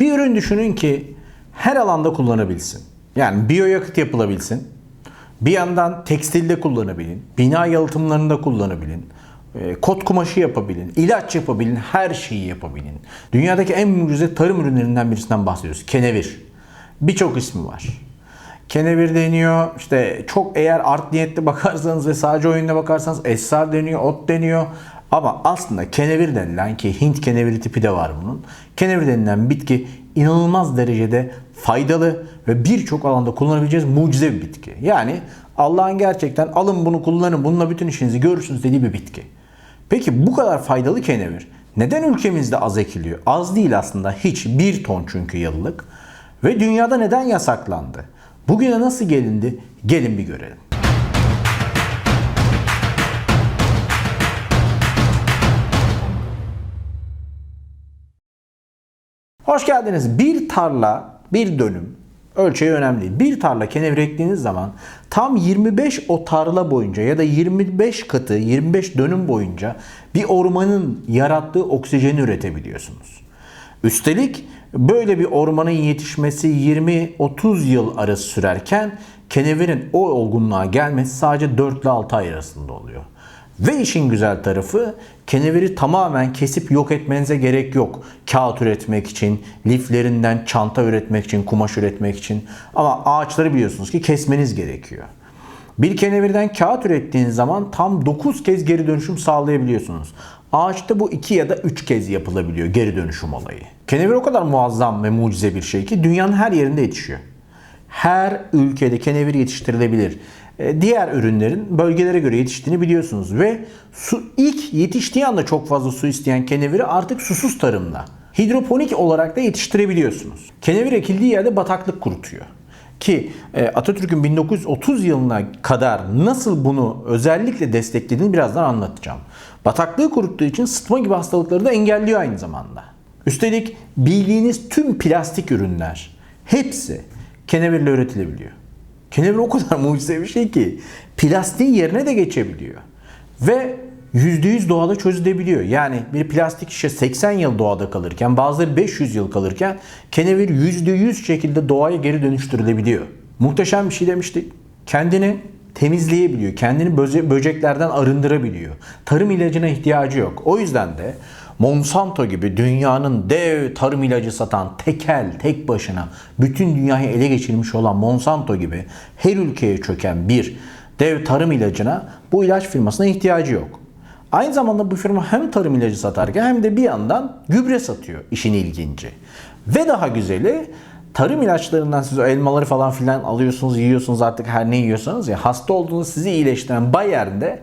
Bir ürün düşünün ki her alanda kullanabilsin. Yani biyoyakıt yapılabilsin. Bir yandan tekstilde kullanabilin, bina yalıtımlarında kullanabilin, e, kot kumaşı yapabilin, ilaç yapabilin, her şeyi yapabilin. Dünyadaki en mucize tarım ürünlerinden birisinden bahsediyoruz. Kenevir. Birçok ismi var. Kenevir deniyor. İşte çok eğer art niyetli bakarsanız ve sadece oyunda bakarsanız esrar deniyor, ot deniyor. Ama aslında kenevir denilen ki Hint keneviri tipi de var bunun. Kenevir denilen bitki inanılmaz derecede faydalı ve birçok alanda kullanabileceğiz mucize bir bitki. Yani Allah'ın gerçekten alın bunu kullanın bununla bütün işinizi görürsünüz dediği bir bitki. Peki bu kadar faydalı kenevir neden ülkemizde az ekiliyor? Az değil aslında hiç bir ton çünkü yıllık. Ve dünyada neden yasaklandı? Bugüne nasıl gelindi? Gelin bir görelim. Hoş geldiniz. Bir tarla, bir dönüm ölçeği önemli. Bir tarla kenevir ektiğiniz zaman tam 25 o tarla boyunca ya da 25 katı, 25 dönüm boyunca bir ormanın yarattığı oksijeni üretebiliyorsunuz. Üstelik böyle bir ormanın yetişmesi 20-30 yıl arası sürerken kenevirin o olgunluğa gelmesi sadece 4 ile 6 ay arasında oluyor. Ve işin güzel tarafı keneviri tamamen kesip yok etmenize gerek yok. Kağıt üretmek için, liflerinden çanta üretmek için, kumaş üretmek için. Ama ağaçları biliyorsunuz ki kesmeniz gerekiyor. Bir kenevirden kağıt ürettiğiniz zaman tam 9 kez geri dönüşüm sağlayabiliyorsunuz. Ağaçta bu 2 ya da 3 kez yapılabiliyor geri dönüşüm olayı. Kenevir o kadar muazzam ve mucize bir şey ki dünyanın her yerinde yetişiyor. Her ülkede kenevir yetiştirilebilir. E, Diğer ürünlerin bölgelere göre yetiştiğini biliyorsunuz ve su ilk yetiştiği anda çok fazla su isteyen keneviri artık susuz tarımda hidroponik olarak da yetiştirebiliyorsunuz. Kenevir ekildiği yerde bataklık kurutuyor. Ki e, Atatürk'ün 1930 yılına kadar nasıl bunu özellikle desteklediğini birazdan anlatacağım. Bataklığı kuruttuğu için sıtma gibi hastalıkları da engelliyor aynı zamanda. Üstelik bildiğiniz tüm plastik ürünler hepsi kenevirle üretilebiliyor. Kenevir o kadar mucize bir şey ki plastiğin yerine de geçebiliyor. Ve %100 doğada çözülebiliyor. Yani bir plastik şişe 80 yıl doğada kalırken bazıları 500 yıl kalırken kenevir %100 şekilde doğaya geri dönüştürülebiliyor. Muhteşem bir şey demiştik. Kendini temizleyebiliyor. Kendini böce- böceklerden arındırabiliyor. Tarım ilacına ihtiyacı yok. O yüzden de Monsanto gibi dünyanın dev tarım ilacı satan tekel, tek başına bütün dünyayı ele geçirmiş olan Monsanto gibi her ülkeye çöken bir dev tarım ilacına bu ilaç firmasına ihtiyacı yok. Aynı zamanda bu firma hem tarım ilacı satarken hem de bir yandan gübre satıyor işin ilginci. Ve daha güzeli tarım ilaçlarından siz elmaları falan filan alıyorsunuz, yiyorsunuz artık her ne yiyorsanız ya hasta olduğunuz sizi iyileştiren Bayer'de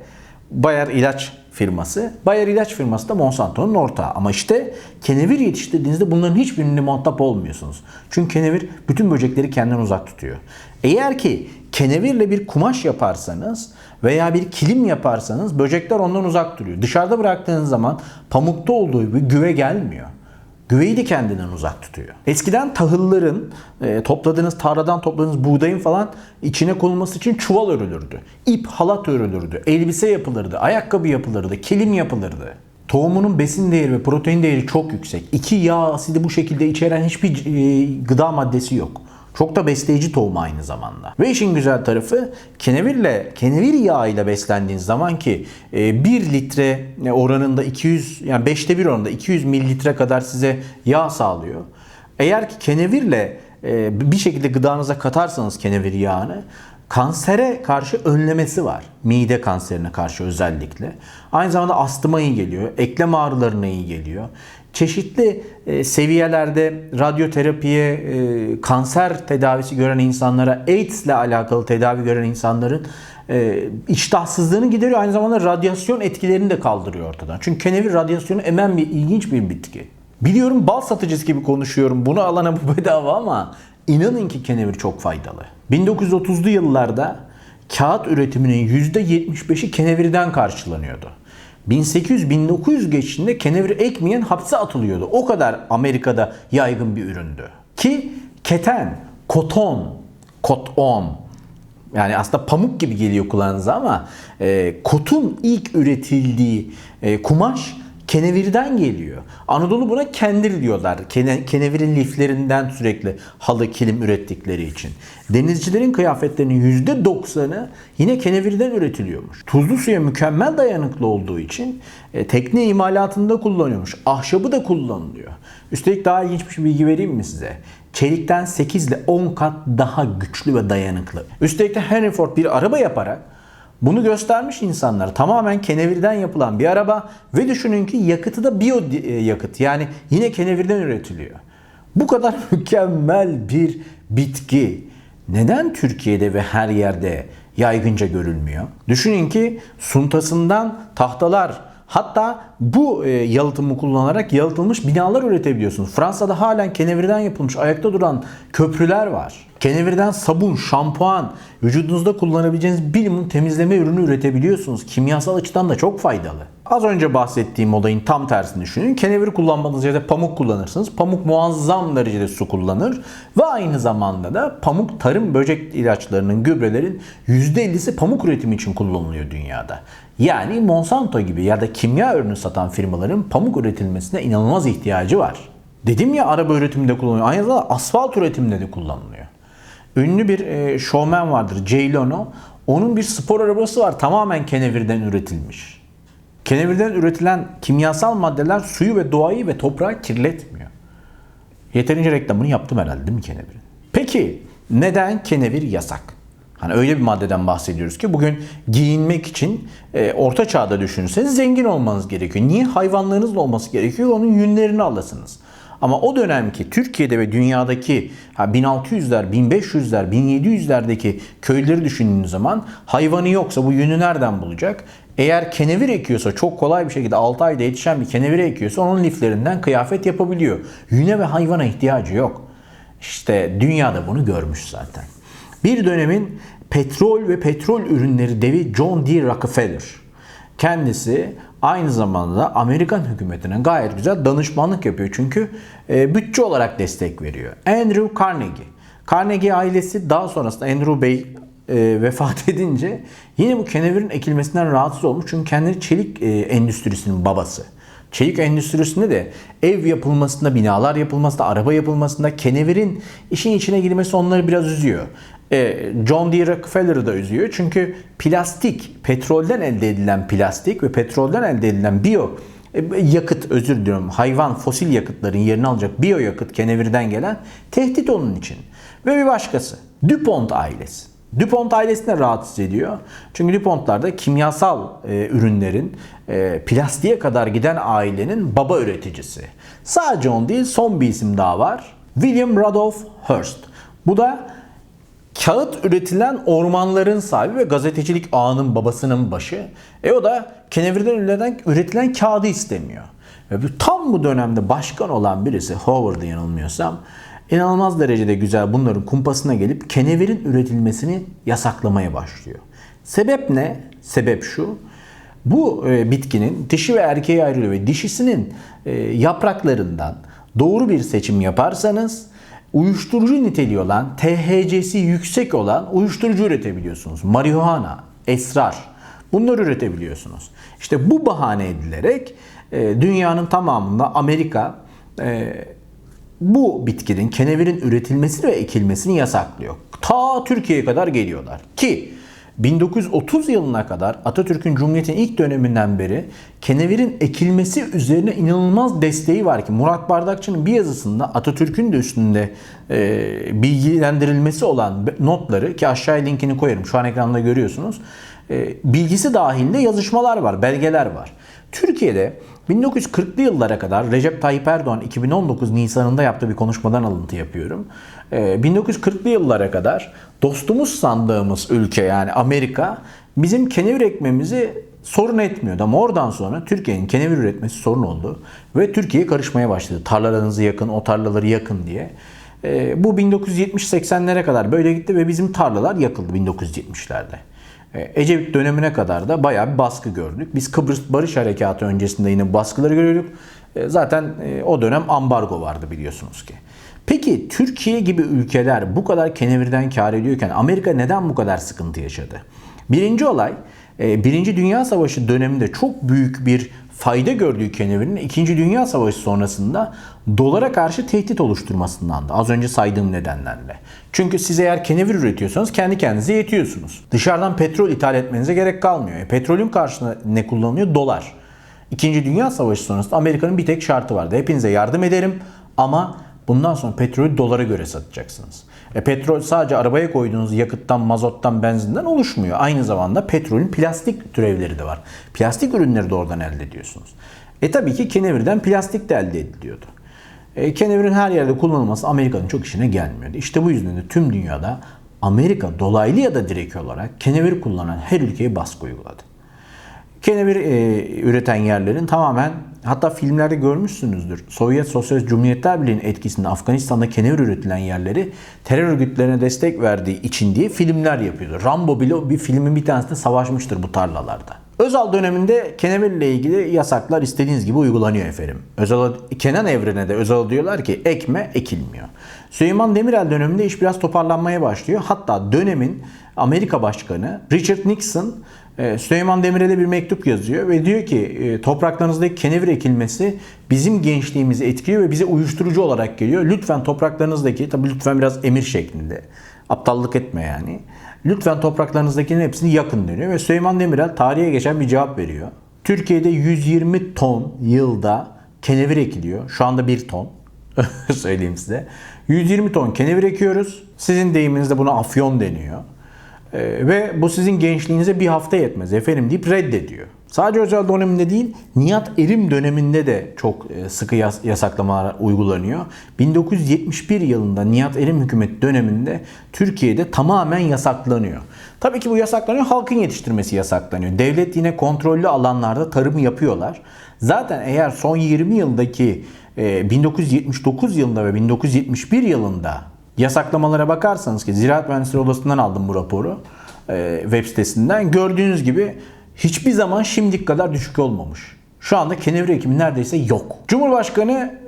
Bayer ilaç firması. Bayer ilaç firması da Monsanto'nun ortağı. Ama işte kenevir yetiştirdiğinizde bunların hiçbirine muhatap olmuyorsunuz. Çünkü kenevir bütün böcekleri kendinden uzak tutuyor. Eğer ki kenevirle bir kumaş yaparsanız veya bir kilim yaparsanız böcekler ondan uzak duruyor. Dışarıda bıraktığınız zaman pamukta olduğu gibi güve gelmiyor. Güveyi de kendinden uzak tutuyor. Eskiden tahılların, e, topladığınız tarladan topladığınız buğdayın falan içine konulması için çuval örülürdü. İp, halat örülürdü. Elbise yapılırdı, ayakkabı yapılırdı, kilim yapılırdı. Tohumunun besin değeri ve protein değeri çok yüksek. İki yağ asidi bu şekilde içeren hiçbir e, gıda maddesi yok. Çok da besleyici tohum aynı zamanda. Ve işin güzel tarafı kenevirle, kenevir yağıyla beslendiğiniz zaman ki 1 litre oranında 200 yani 5'te 1 oranında 200 mililitre kadar size yağ sağlıyor. Eğer ki kenevirle e, bir şekilde gıdanıza katarsanız kenevir yağını kansere karşı önlemesi var. Mide kanserine karşı özellikle. Aynı zamanda astıma iyi geliyor. Eklem ağrılarına iyi geliyor çeşitli e, seviyelerde radyoterapiye, e, kanser tedavisi gören insanlara, AIDS ile alakalı tedavi gören insanların e, iştahsızlığını gideriyor. Aynı zamanda radyasyon etkilerini de kaldırıyor ortadan. Çünkü kenevir radyasyonu emen bir ilginç bir bitki. Biliyorum bal satıcısı gibi konuşuyorum. Bunu alana bu bedava ama inanın ki kenevir çok faydalı. 1930'lu yıllarda kağıt üretiminin %75'i kenevirden karşılanıyordu. 1800-1900 geçişinde kenevir ekmeyen hapse atılıyordu. O kadar Amerika'da yaygın bir üründü. Ki keten, koton, koton yani aslında pamuk gibi geliyor kulağınıza ama e, kotun ilk üretildiği e, kumaş kenevirden geliyor. Anadolu buna kendir diyorlar. Kene, kenevirin liflerinden sürekli halı kilim ürettikleri için. Denizcilerin kıyafetlerinin %90'ı yine kenevirden üretiliyormuş. Tuzlu suya mükemmel dayanıklı olduğu için e, tekne imalatında kullanıyormuş. Ahşabı da kullanılıyor. Üstelik daha ilginç bir bilgi vereyim mi size? Çelikten 8 ile 10 kat daha güçlü ve dayanıklı. Üstelik de Henry Ford bir araba yaparak bunu göstermiş insanlar. Tamamen kenevirden yapılan bir araba ve düşünün ki yakıtı da biyo e, yakıt. Yani yine kenevirden üretiliyor. Bu kadar mükemmel bir bitki neden Türkiye'de ve her yerde yaygınca görülmüyor? Düşünün ki suntasından tahtalar, Hatta bu e, yalıtımı kullanarak yalıtılmış binalar üretebiliyorsunuz. Fransa'da halen kenevirden yapılmış ayakta duran köprüler var. Kenevirden sabun, şampuan, vücudunuzda kullanabileceğiniz bilimum temizleme ürünü üretebiliyorsunuz. Kimyasal açıdan da çok faydalı. Az önce bahsettiğim olayın tam tersini düşünün. Kenevir kullanmadığınız yerde pamuk kullanırsınız. Pamuk muazzam derecede su kullanır. Ve aynı zamanda da pamuk tarım böcek ilaçlarının, gübrelerin %50'si pamuk üretimi için kullanılıyor dünyada. Yani Monsanto gibi ya da kimya ürünü satan firmaların pamuk üretilmesine inanılmaz ihtiyacı var. Dedim ya araba üretiminde kullanılıyor. Aynı zamanda asfalt üretiminde de kullanılıyor. Ünlü bir e, showman vardır Jay Leno. Onun bir spor arabası var tamamen kenevirden üretilmiş. Kenevirden üretilen kimyasal maddeler suyu ve doğayı ve toprağı kirletmiyor. Yeterince reklamını yaptım herhalde değil mi kenevirin? Peki neden kenevir yasak? Hani öyle bir maddeden bahsediyoruz ki bugün giyinmek için e, orta çağda düşünürseniz zengin olmanız gerekiyor. Niye? Hayvanlarınızla olması gerekiyor. Onun yünlerini alasınız. Ama o dönemki Türkiye'de ve dünyadaki 1600'ler, 1500'ler, 1700'lerdeki köyleri düşündüğünüz zaman hayvanı yoksa bu yünü nereden bulacak? Eğer kenevir ekiyorsa çok kolay bir şekilde 6 ayda yetişen bir kenevir ekiyorsa onun liflerinden kıyafet yapabiliyor. Yüne ve hayvana ihtiyacı yok. İşte dünyada bunu görmüş zaten. Bir dönemin petrol ve petrol ürünleri devi John D. Rockefeller. Kendisi aynı zamanda Amerikan hükümetine gayet güzel danışmanlık yapıyor. Çünkü e, bütçe olarak destek veriyor. Andrew Carnegie. Carnegie ailesi daha sonrasında Andrew Bey e, vefat edince yine bu kenevirin ekilmesinden rahatsız olmuş. Çünkü kendini çelik e, endüstrisinin babası. Çelik endüstrisinde de ev yapılmasında, binalar yapılmasında, araba yapılmasında kenevirin işin içine girmesi onları biraz üzüyor. E, John D. Rockefeller'ı da üzüyor. Çünkü plastik, petrolden elde edilen plastik ve petrolden elde edilen biyo e, yakıt özür diliyorum hayvan fosil yakıtların yerini alacak biyo yakıt kenevirden gelen tehdit onun için. Ve bir başkası DuPont ailesi. DuPont ailesine rahatsız ediyor. Çünkü DuPont'larda kimyasal e, ürünlerin e, plastiğe kadar giden ailenin baba üreticisi. Sadece on değil son bir isim daha var. William Rudolph Hearst. Bu da kağıt üretilen ormanların sahibi ve gazetecilik ağının babasının başı. E o da kenevirden üretilen, üretilen kağıdı istemiyor. Ve tam bu dönemde başkan olan birisi Howard'ı yanılmıyorsam inanılmaz derecede güzel bunların kumpasına gelip kenevirin üretilmesini yasaklamaya başlıyor. Sebep ne? Sebep şu. Bu e, bitkinin dişi ve erkeği ayrılıyor ve dişisinin e, yapraklarından doğru bir seçim yaparsanız uyuşturucu niteliği olan, THC'si yüksek olan uyuşturucu üretebiliyorsunuz. Marihuana, esrar bunları üretebiliyorsunuz. İşte bu bahane edilerek e, dünyanın tamamında Amerika e, bu bitkinin kenevirin üretilmesini ve ekilmesini yasaklıyor. Ta Türkiye'ye kadar geliyorlar. Ki 1930 yılına kadar Atatürk'ün Cumhuriyet'in ilk döneminden beri kenevirin ekilmesi üzerine inanılmaz desteği var ki Murat Bardakçı'nın bir yazısında Atatürk'ün de üstünde e, bilgilendirilmesi olan notları ki aşağıya linkini koyarım şu an ekranda görüyorsunuz. E, bilgisi dahilinde yazışmalar var, belgeler var. Türkiye'de 1940'lı yıllara kadar Recep Tayyip Erdoğan 2019 Nisan'ında yaptığı bir konuşmadan alıntı yapıyorum. 1940'lı ee, yıllara kadar dostumuz sandığımız ülke yani Amerika bizim kenevir ekmemizi sorun etmiyordu. Ama oradan sonra Türkiye'nin kenevir üretmesi sorun oldu. Ve Türkiye karışmaya başladı. Tarlalarınızı yakın, o tarlaları yakın diye. Ee, bu 1970-80'lere kadar böyle gitti ve bizim tarlalar yakıldı 1970'lerde. E, Ecevit dönemine kadar da bayağı bir baskı gördük. Biz Kıbrıs Barış Harekatı öncesinde yine baskıları görüyorduk. E, zaten e, o dönem ambargo vardı biliyorsunuz ki. Peki Türkiye gibi ülkeler bu kadar kenevirden kar ediyorken Amerika neden bu kadar sıkıntı yaşadı? Birinci olay Birinci Dünya Savaşı döneminde çok büyük bir fayda gördüğü kenevirin 2. Dünya Savaşı sonrasında dolara karşı tehdit oluşturmasından da az önce saydığım nedenlerle. Çünkü siz eğer kenevir üretiyorsanız kendi kendinize yetiyorsunuz. Dışarıdan petrol ithal etmenize gerek kalmıyor. E, petrolün karşısında ne kullanılıyor? Dolar. İkinci Dünya Savaşı sonrasında Amerika'nın bir tek şartı vardı. Hepinize yardım ederim ama bundan sonra petrolü dolara göre satacaksınız. E, petrol sadece arabaya koyduğunuz yakıttan, mazottan, benzinden oluşmuyor. Aynı zamanda petrolün plastik türevleri de var. Plastik ürünleri de oradan elde ediyorsunuz. E tabii ki kenevirden plastik de elde ediliyordu. E, kenevirin her yerde kullanılması Amerika'nın çok işine gelmiyordu. İşte bu yüzden de tüm dünyada Amerika dolaylı ya da direkt olarak kenevir kullanan her ülkeye baskı uyguladı. Kenevir e, üreten yerlerin tamamen hatta filmlerde görmüşsünüzdür. Sovyet Sosyalist Cumhuriyetler Birliği'nin etkisinde Afganistan'da kenevir üretilen yerleri terör örgütlerine destek verdiği için diye filmler yapıyordu. Rambo bile bir filmin bir tanesinde savaşmıştır bu tarlalarda. Özal döneminde kenevirle ilgili yasaklar istediğiniz gibi uygulanıyor efendim. Özal, Kenan Evren'e de Özal diyorlar ki ekme ekilmiyor. Süleyman Demirel döneminde iş biraz toparlanmaya başlıyor. Hatta dönemin Amerika Başkanı Richard Nixon Süleyman Demirel'e bir mektup yazıyor ve diyor ki e, topraklarınızdaki kenevir ekilmesi bizim gençliğimizi etkiliyor ve bize uyuşturucu olarak geliyor. Lütfen topraklarınızdaki, tabi lütfen biraz emir şeklinde, aptallık etme yani. Lütfen topraklarınızdakinin hepsini yakın deniyor ve Süleyman Demirel tarihe geçen bir cevap veriyor. Türkiye'de 120 ton yılda kenevir ekiliyor. Şu anda 1 ton. Söyleyeyim size. 120 ton kenevir ekiyoruz. Sizin deyiminizde buna afyon deniyor. Ee, ve bu sizin gençliğinize bir hafta yetmez efendim deyip reddediyor. Sadece özel döneminde değil, Nihat Erim döneminde de çok e, sıkı yas- yasaklamalar uygulanıyor. 1971 yılında Nihat Erim hükümet döneminde Türkiye'de tamamen yasaklanıyor. Tabii ki bu yasaklanıyor, halkın yetiştirmesi yasaklanıyor. Devlet yine kontrollü alanlarda tarımı yapıyorlar. Zaten eğer son 20 yıldaki e, 1979 yılında ve 1971 yılında yasaklamalara bakarsanız ki Ziraat Mühendisleri Odası'ndan aldım bu raporu e, web sitesinden. Gördüğünüz gibi hiçbir zaman şimdilik kadar düşük olmamış. Şu anda kenevir ekimi neredeyse yok. Cumhurbaşkanı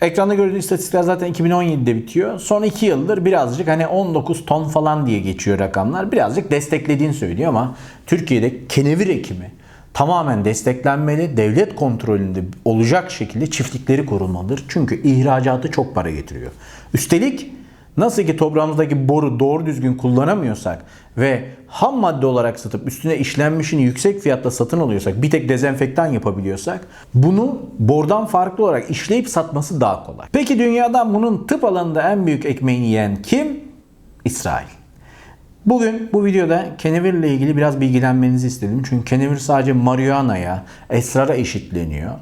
ekranda gördüğünüz istatistikler zaten 2017'de bitiyor. Son 2 yıldır birazcık hani 19 ton falan diye geçiyor rakamlar. Birazcık desteklediğini söylüyor ama Türkiye'de kenevir ekimi tamamen desteklenmeli, devlet kontrolünde olacak şekilde çiftlikleri korunmalıdır. Çünkü ihracatı çok para getiriyor. Üstelik Nasıl ki toprağımızdaki boru doğru düzgün kullanamıyorsak ve ham madde olarak satıp üstüne işlenmişini yüksek fiyatta satın alıyorsak, bir tek dezenfektan yapabiliyorsak bunu bordan farklı olarak işleyip satması daha kolay. Peki dünyada bunun tıp alanında en büyük ekmeğini yiyen kim? İsrail. Bugün bu videoda kenevirle ilgili biraz bilgilenmenizi istedim. Çünkü kenevir sadece marihuana'ya, esrara eşitleniyor.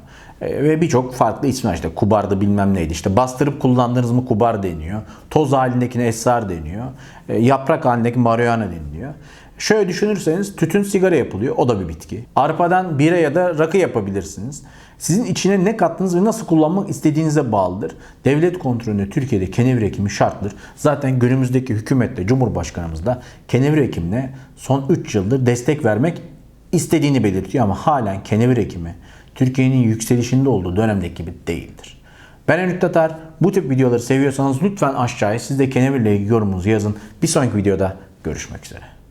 E, ve birçok farklı ismi. İşte kubarda bilmem neydi. İşte bastırıp kullandınız mı kubar deniyor. Toz halindekine esrar deniyor. E, yaprak halindeki marihuana deniliyor. Şöyle düşünürseniz tütün sigara yapılıyor. O da bir bitki. Arpadan bira ya da rakı yapabilirsiniz. Sizin içine ne kattınız ve nasıl kullanmak istediğinize bağlıdır. Devlet kontrolünde Türkiye'de kenevir ekimi şarttır. Zaten günümüzdeki hükümette, Cumhurbaşkanımız da kenevir ekimine son 3 yıldır destek vermek istediğini belirtiyor ama halen kenevir ekimi Türkiye'nin yükselişinde olduğu dönemdeki gibi değildir. Ben Enük Tatar. Bu tip videoları seviyorsanız lütfen aşağıya siz de kenevirle ilgili yorumunuzu yazın. Bir sonraki videoda görüşmek üzere.